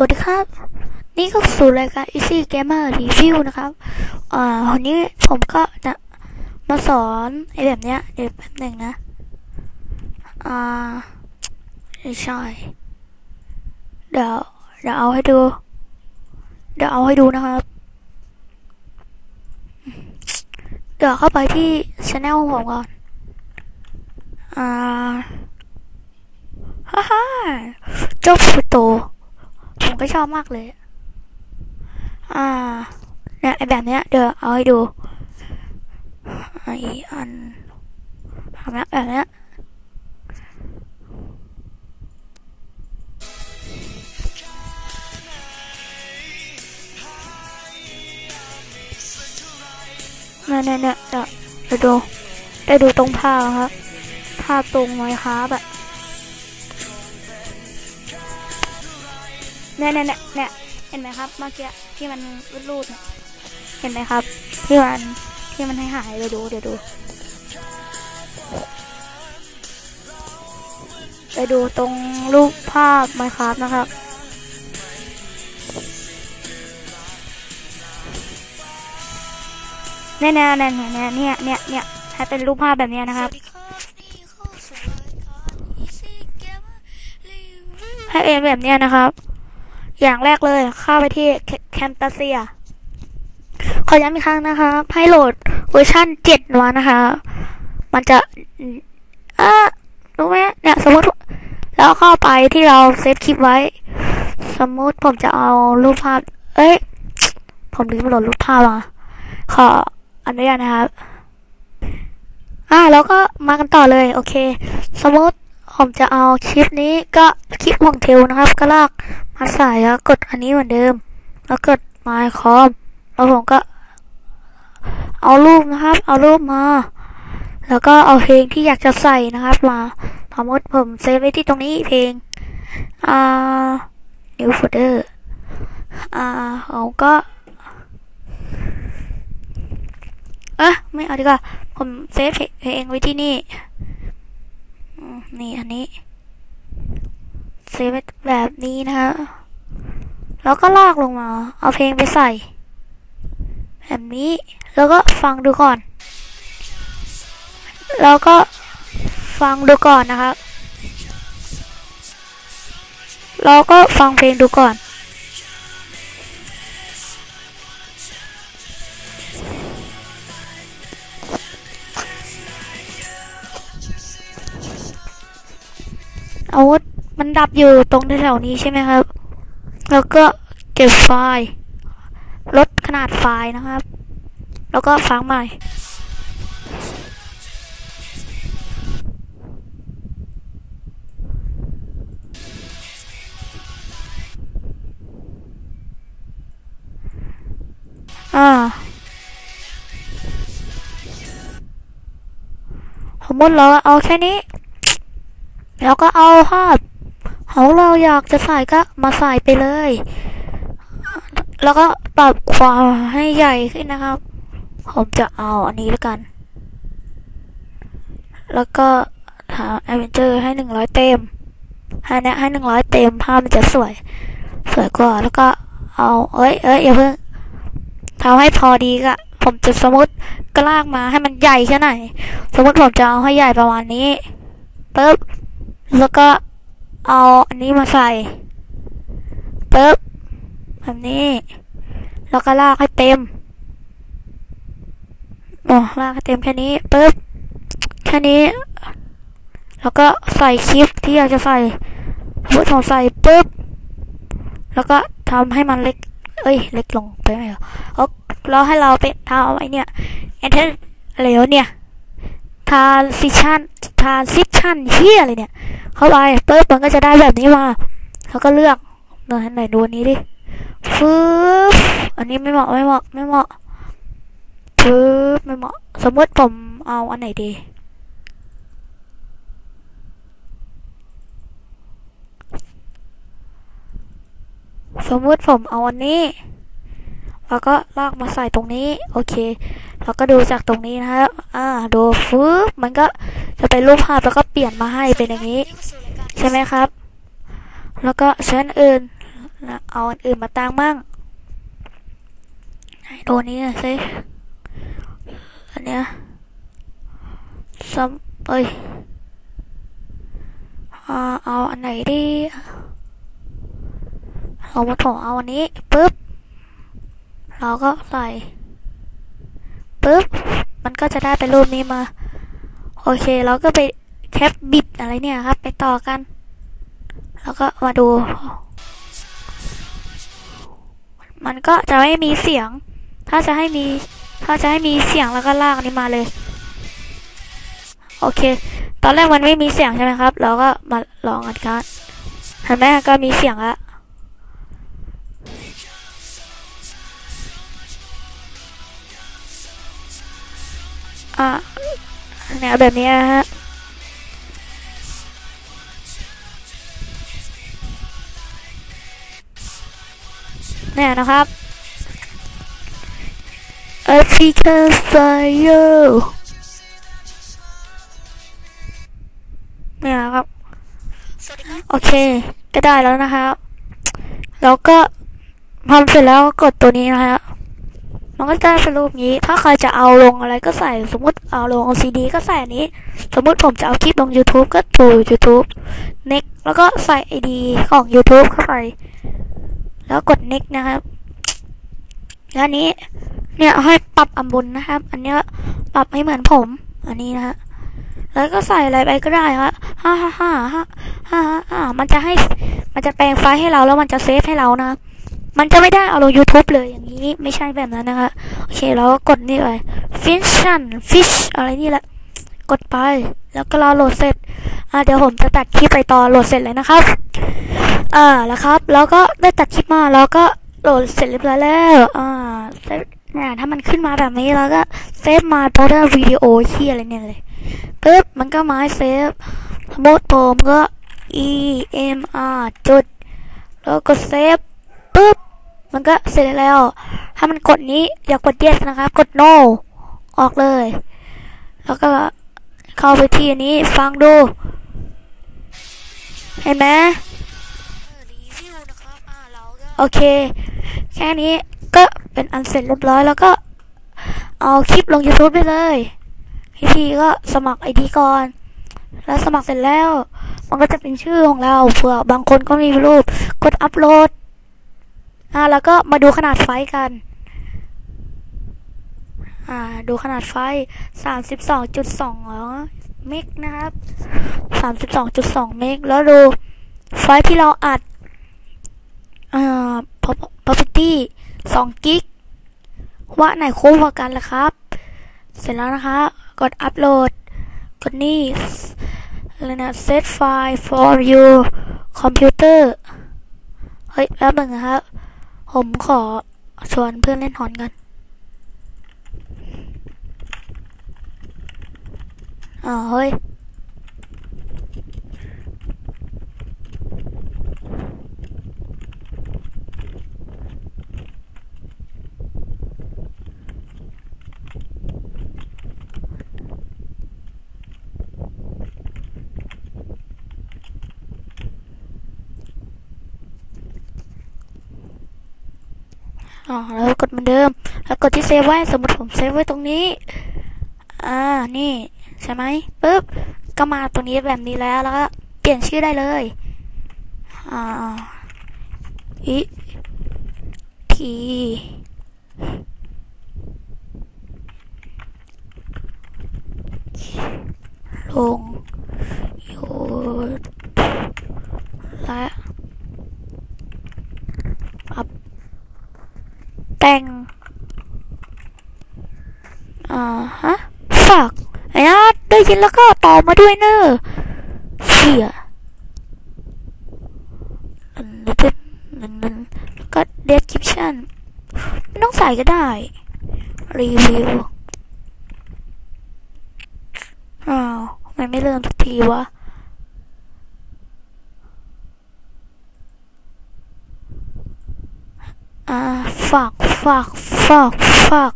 สวัสดีครับ นี่ก็สู่รายการ Easy Gamer Review นะครับอ่าวันนี้ผมก็จะมาสอนไอ้แบบเนี้ยเดี๋ยวแป๊บหนึ่งนะ อ่าไม่ใช่เดี๋ยวเดี๋ยวเอาให้ดู เดี๋ยวเอาให้ดูนะครับ เดี๋ยวเข้าไปที่ช anel ของผมก่อน อ่าฮ่าฮ่าเจ้าฟูโต ก็ชอบมากเลย อ่าเนี่ยไอแบบเนี้ยเดี๋ยวเอาให้ดูไออันทำแบบเนี้ยเนี่ยเนี่ยเนี่ยเดี๋ยวเดี๋ยวดูได้ดูตรงภาพครับ ภาพตรงไว้ครับแบบ เนี่ยเนี่ยเนี่ยเนี่ยเห็นไหมครับเมื่อกี้ที่มันรูดๆเนี่ยเห็นไหมครับ ที่มันที่มันให้หายเดี๋ยวดูเดี๋ยวดูไปดูตรงรูปภาพไมครับนะครับเนี่ยเนี่ยเนี่ยเนี่ยเนี่ยเนี่ยเนี่ยให้เป็นรูปภาพแบบนี้นะครับ ให้เองแบบนี้นะครับ อย่างแรกเลยเข้าไปที่แคมตัสเซียขอย้ำอีกครั้งนะคะให้โหลดเวอร์ชันเจ็ดมานะคะ มันจะ เออรู้ไหมเนี่ยสมมติแล้วเข้าไปที่เราเซฟคลิปไว้ สมมติผมจะเอารูปภาพ เอ้ย ผมลืมโหลดรูปภาพมา ขออนุญาตนะครับ อ่าแล้วก็มากันต่อเลย โอเค สมมติผมจะเอาคลิปนี้ก็คลิปของเทลนะครับ ก็ลาก มาใส่แล้วกดอันนี้เหมือนเดิม แล้วกดมาคอมแล้วผมก็ เอารูปนะครับ เอารูปมา แล้วก็เอาเพลงที่อยากจะใส่นะครับ มาสมมติผมเซฟไว้ที่ตรงนี้เพลง อ่า new folder อ่าผมก็เอ๊ะไม่เอาดีกว่า ผมเซฟเพลงไว้ที่นี่ นี่อันนี้ เซฟแบบนี้นะฮะแล้วก็ลากลงมา เอาเพลงไปใส่ แบบนี้แล้วก็ฟังดูก่อน แล้วก็ฟังดูก่อนนะครับแล้วก็ฟังเพลงดูก่อน อาวุธ มันดับอยู่ตรงแถวนี้ใช่ไหมครับ แล้วก็เก็บไฟล์ ลดขนาดไฟล์นะครับ แล้วก็ฟังใหม่ อ่าสมมติเราเอาแค่นี้ แล้วก็เอาภาพ ของเราอยากจะใส่ก็มาใส่ไปเลย แล้วก็ปรับความให้ใหญ่ขึ้นนะครับ ผมจะเอาอันนี้แล้วกัน แล้วก็หาแอเวนเจอร์ให้หนึ่งร้อยเต็ม ให้นี้ยให้หนึ่งร้อยเต็มภาพมันจะสวย สวยกว่า แล้วก็เอาเอ้ยเอ้ยอย่าเพิ่งทำให้พอดีก็ผมจะสมมติก็ลากมาให้มันใหญ่แค่ไหน สมมติผมจะเอาให้ใหญ่ประมาณนี้ปึ๊บแล้วก็ เอาอันนี้มาใส่ปึ๊บแบบนี้ แล้วก็ลากให้เต็มโอ้ลากให้เต็มแค่นี้ปึ๊บแค่นี้ แล้วก็ใส่คลิปที่อยากจะใส่พุทผมใส่ปึ๊บแล้วก็ทำให้มันเล็ก เอ้ย เล็กลงไปไหมเหรอเอาเราให้เราไปทำไอ้เนี่ยเอนเทอร์อะไรวเนี่ย ทาซิชันทาซิชันเฮียอะไรเนี่ย เข้าไปปึ๊บมันก็จะได้แบบนี้มาแล้วก็เลือกหน่อยไหนดูอันนี้ดิฟืบอันนี้ไม่เหมาะไม่เหมาะไม่เหมาะฟืบไม่เหมาะ สมมติผมเอาอันไหนดีสมมติผมเอาอันนี้ แล้วก็ลากมาใส่ตรงนี้ โอเคแล้วก็ดูจากตรงนี้นะครับอ่า ดูฟืบมันก็จะเป็นรูปภาพแล้วก็เปลี่ยนมาให้เป็นอย่างนี้ ใช่ไหมครับ แล้วก็ชั้นอื่น เอาอันอื่นมาตั้งมั่งให้ดูนี้น่อยสิอันเนี้ยซัมเอ้ยเอาอันไหนดีเอามาถอเอาอันนี้ปึ๊บ เราก็ใส่ปึ๊บมันก็จะได้เป็นรูปนี้มา โอเค เราก็ไปแคปบิดอะไรเนี่ยครับ ไปต่อกัน แล้วก็มาดู มันก็จะไม่มีเสียง ถ้าจะให้มี ถ้าจะให้มีเสียงแล้วก็ลากนี้มาเลย โอเค ตอนแรกมันไม่มีเสียงใช่ไหมครับ เราก็มาลองกันครับเห็นไหมก็มีเสียงละ อะเนี่ยแบบนี้นะฮะเนี่ยนะครับ African Fire เนี่ยนะครับ โอเค ก็ได้แล้วนะครับ แล้วก็ทำเสร็จแล้วก็กดตัวนี้นะครับ มันก็จะได้เป็นรูปนี้ ถ้าใครจะเอาลงอะไรก็ใส่ สมมติเอาลงซีดีก็ใส่นี้ สมมติผมจะเอาคลิปลง YouTube ก็ดู YouTube next แล้วก็ใส่ ID ของ YouTube เข้าไป แล้วกด next นะครับแล้วนี้ เนี่ยให้ปรับอัมบุญนะครับ อันนี้ปรับให้เหมือนผม อันนี้นะฮะ แล้วก็ใส่อะไรไปก็ได้ครับฮ่าฮ่าฮ่าฮ่าฮ่าฮ่ามันจะให้ มันจะแปลงไฟล์ให้เราแล้วมันจะเซฟให้เรานะ มันจะไม่ได้เอาลง YouTube เลยอย่างนี้ไม่ใช่แบบนั้นนะคะ โอเคเราก็กดนี่ไป Fiction Fish อะไรนี่แหละ กดไป แล้วก็รอโหลดเสร็จ อ่าเดี๋ยวผมจะตัดคลิปไปต่อโหลดเสร็จเลยนะครับ อ่าแล้วครับ แล้วก็ได้ตัดคลิปมาแล้วก็โหลดเสร็จเรียบร้อยแล้ว อ่าเนี่ยถ้ามันขึ้นมาแบบนี้แล้วก็เซฟมาโปรเดอร์วิดีโอที่อะไรเนี่ยเลยปึ๊บมันก็มาให้เซฟสมมติผมก็ e m r จุด แล้วก็เซฟ ปึ๊บ มันก็เสร็จแล้ว ถ้ามันกดนี้อย่ากด yes นะครับ กด no ออกเลย แล้วก็เข้าไปที่นนี้ฟังดู เห็นไหมโอเค แค่นี้ก็เป็นอันเสร็จเรียบร้อยแล้วก็เอาคลิปลง YouTube ได้เลยวิธีก็สมัครไอดีก่อน แล้วสมัครเสร็จแล้ว มันก็จะเป็นชื่อของเราเผื่อบางคนก็มีรูป กดอัปโหลด อ่าแล้วก็มาดูขนาดไฟล์กัน อ่าดูขนาดไฟล์32.2เมกนะครับ 32.2 เมกแล้วดูไฟล์ที่เราอัดอ่า property 2กิกว่าไหนคุ้มกว่ากันล่ะครับ เสร็จแล้วนะคะ กดอัปโหลด กดนี่อะไรนะ set file for your computer เฮ้ยแป๊บนึงนะครับ ผมขอชวนเพื่อนเล่นหอนกัน อ๋อเฮ้ย อ๋อแล้วกดเหมือนเดิม แล้วกดที่เซฟไว้สมมติผมเซฟไว้ตรงนี้ อ่า นี่ใช่ไหมปึ๊บ ก็มาตรงนี้แบบนี้แล้ว แล้วก็เปลี่ยนชื่อได้เลย อ่าอิทีลงยูและอัพ แต่ง อ่าฮะ ฝากไอ้นะ ได้ยินแล้วก็ต่อมาด้วยเนอะเชี่ยอันนี้เป็นนั่นนั่นก็ description ไม่ต้องใส่ก็ได้ รีวิว อ้าวทำไมไม่เริ่มสักทีวะอ่าฝากฝากฝากฝาก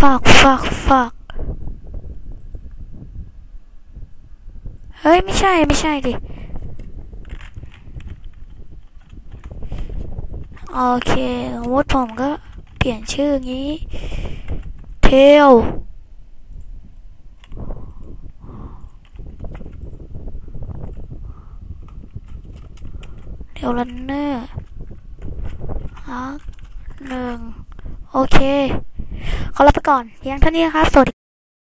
ฝากฝากฝาก เฮ้ย ไม่ใช่ไม่ใช่ดิโอเคสมมติผมก็เปลี่ยนชื่องี้เทลเทลรันเนอร์ฮักหนึ่งโอเค ขอลาไปก่อนเพียงเท่านี้นะครับ สวัสดี